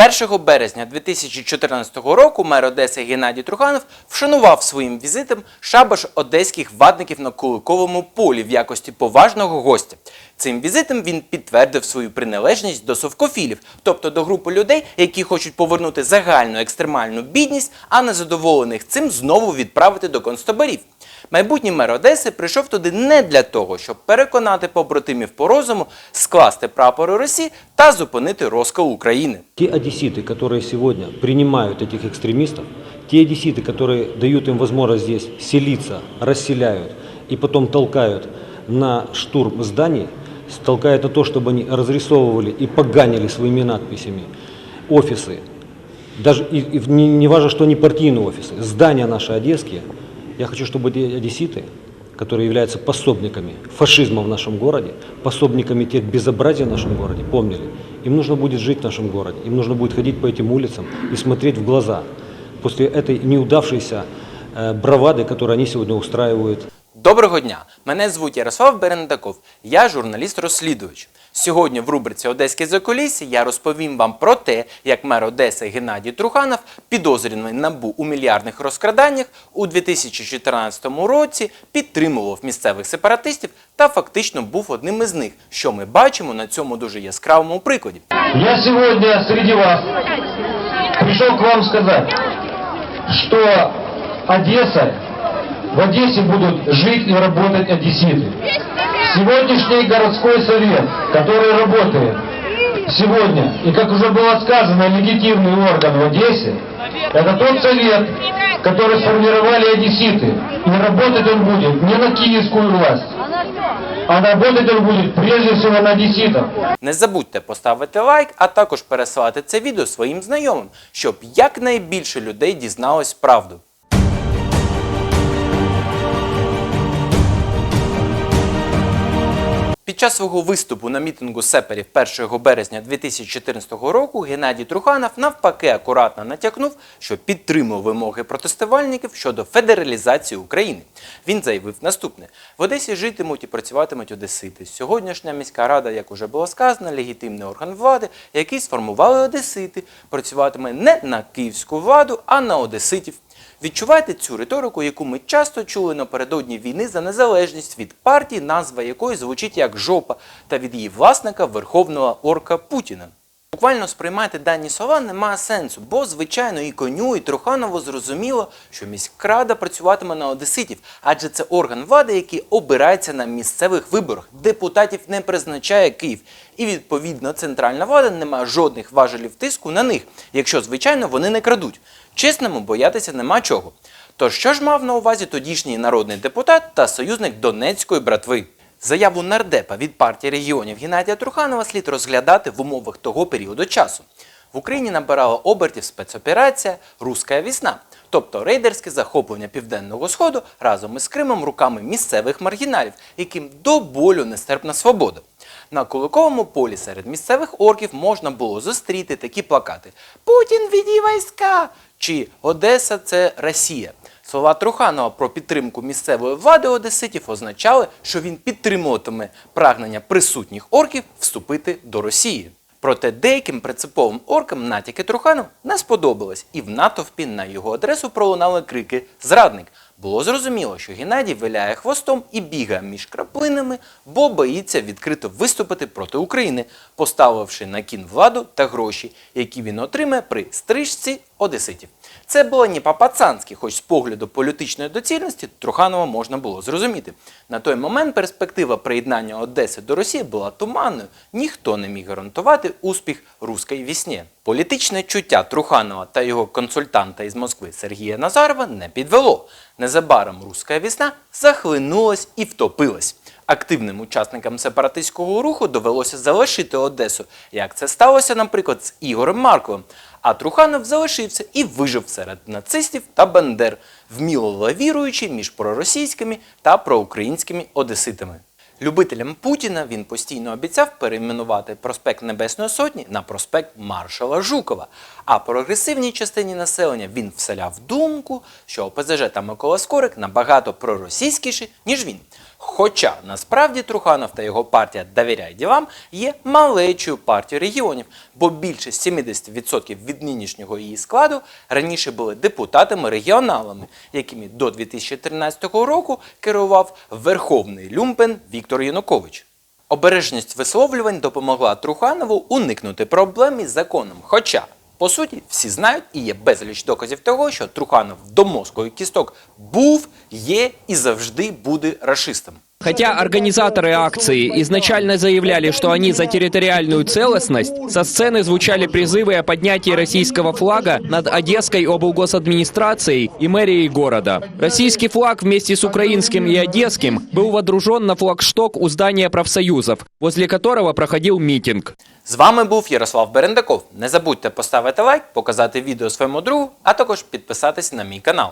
1 березня 2014 року мер Одеси Геннадій Труханов вшанував своїм візитом шабаш одеських ватників на Куликовому полі в якості поважного гостя. Цим візитом він підтвердив свою приналежність до совкофілів, тобто до групи людей, які хочуть повернути загальну екстремальну бідність, а незадоволених цим знову відправити до концтаборів. Майбутній мер Одеси прийшов туди не для того, щоб переконати побратимів по розуму скласти прапори Росії та зупинити розкол України. Те одесситы, которые сегодня принимают этих экстремистов, те одесситы, которые дают им возможность здесь селиться, расселяют и потом толкают на штурм зданий, толкают на то, чтобы они разрисовывали и поганили своими надписями офисы, даже и, и не, не важно, что они партийные офисы, здания наши одесские, я хочу, чтобы эти одесситы, которые являются пособниками фашизма в нашем городе, пособниками тех безобразий в нашем городе, помнили, им нужно будет жить в нашем городе, им нужно будет ходить по этим улицам и смотреть в глаза после этой неудавшейся э, бравады, которую они сегодня устраивают Доброго дня! Мене звуть Ярослав Берендаков, я журналіст-розслідувач. Сьогодні в рубриці Одеське закулісся я розповім вам про те, як мер Одеси Геннадій Труханов, підозрюваний набу у мільярдних розкраданнях, у 2014 році підтримував місцевих сепаратистів та фактично був одним із них, що ми бачимо на цьому дуже яскравому прикладі. Я сегодня среди вас пришел к вам сказать, что Одесса, в Одессе будут жить и работать одесситы. Сегодняшний городской совет, который работает сегодня, и как уже было сказано, легитимный орган в Одессе, это тот совет, который сформировали одесситы. И работать он будет не на киевскую власть, а работать он будет прежде всего на одесситов. Не забудьте поставити лайк, а також пересилати це відео своїм знайомим, щоб якнайбільше людей дізналось правду. Під час свого виступу на мітингу сеперів 1 березня 2014 року Геннадій Труханов навпаки акуратно натякнув, що підтримує вимоги протестувальників щодо федералізації України. Він заявив наступне: в Одесі житимуть і працюватимуть одесити. Сьогоднішня міська рада, як уже було сказано, легітимний орган влади, який сформували одесити, працюватиме не на київську владу, а на одеситів. Відчуваєте цю риторику, яку ми часто чули напередодні війни за незалежність від партії, назва якої звучить як жопа, та від її власника верховного орка Путіна. Буквально сприймати дані слова немає сенсу, бо, звичайно, і коню, і Труханову зрозуміло, що міськрада працюватиме на одеситів, адже це орган влади, який обирається на місцевих виборах. Депутатів не призначає Київ. І відповідно центральна влада не має жодних важелів тиску на них, якщо, звичайно, вони не крадуть. Чесному боятися нема чого. То що ж мав на увазі тодішній народний депутат та союзник Донецької братви? Заяву нардепа від партії регіонів Геннадія Труханова слід розглядати в умовах того періоду часу. В Україні набирала обертів спецоперація Руська вісна, тобто рейдерське захоплення Південного Сходу разом із Кримом руками місцевих маргіналів, яким до болю нестерпна свобода. На Куликовому полі серед місцевих орків можна було зустріти такі плакати: Путін відій війська! чи Одеса це Росія. Слова Труханова про підтримку місцевої влади одеситів означали, що він підтримуватиме прагнення присутніх орків вступити до Росії. Проте деяким принциповим оркам натяки Труханов не сподобались, і в натовпі на його адресу пролунали крики Зрадник. Було зрозуміло, що Геннадій виляє хвостом і бігає між краплинами, бо боїться відкрито виступити проти України, поставивши на кін владу та гроші, які він отримає при стрижці одеситів. Це було не по-пацанськи, хоч з погляду політичної доцільності Труханова можна було зрозуміти. На той момент перспектива приєднання Одеси до Росії була туманною. Ніхто не міг гарантувати успіх руської вісні. Політичне чуття Труханова та його консультанта із Москви Сергія Назарова не підвело. Незабаром руська вісна захлинулась і втопилась. Активним учасникам сепаратистського руху довелося залишити Одесу, як це сталося, наприклад, з Ігорем Марковим. А Труханов залишився і вижив серед нацистів та бандер, вміло лавіруючи між проросійськими та проукраїнськими одеситами. Любителям Путіна він постійно обіцяв перейменувати проспект Небесної Сотні на проспект Маршала Жукова. А прогресивній частині населення він вселяв думку, що ОПЗЖ та Микола Скорик набагато проросійськіші, ніж він. Хоча насправді Труханов та його партія «Довіряй ділам» є малечою партією регіонів, бо більше 70% від нинішнього її складу раніше були депутатами-регіоналами, якими до 2013 року керував верховний люмпен Віктор Янукович. Обережність висловлювань допомогла Труханову уникнути проблем із законом. Хоча, по суті, всі знають і є безліч доказів того, що Труханов до мозку і кісток був, є і завжди буде рашистом. Хотя организаторы акции изначально заявляли, что они за территориальную целостность, со сцены звучали призывы о поднятии российского флага над Одесской облгосадминистрацией и мэрией города. Российский флаг вместе с украинским и одесским был водружен на флагшток у здания профсоюзов, возле которого проходил митинг. З вами був Ярослав Берендаков. Не забудьте поставити лайк, показати відео своєму другу, а також підписатись на мій канал.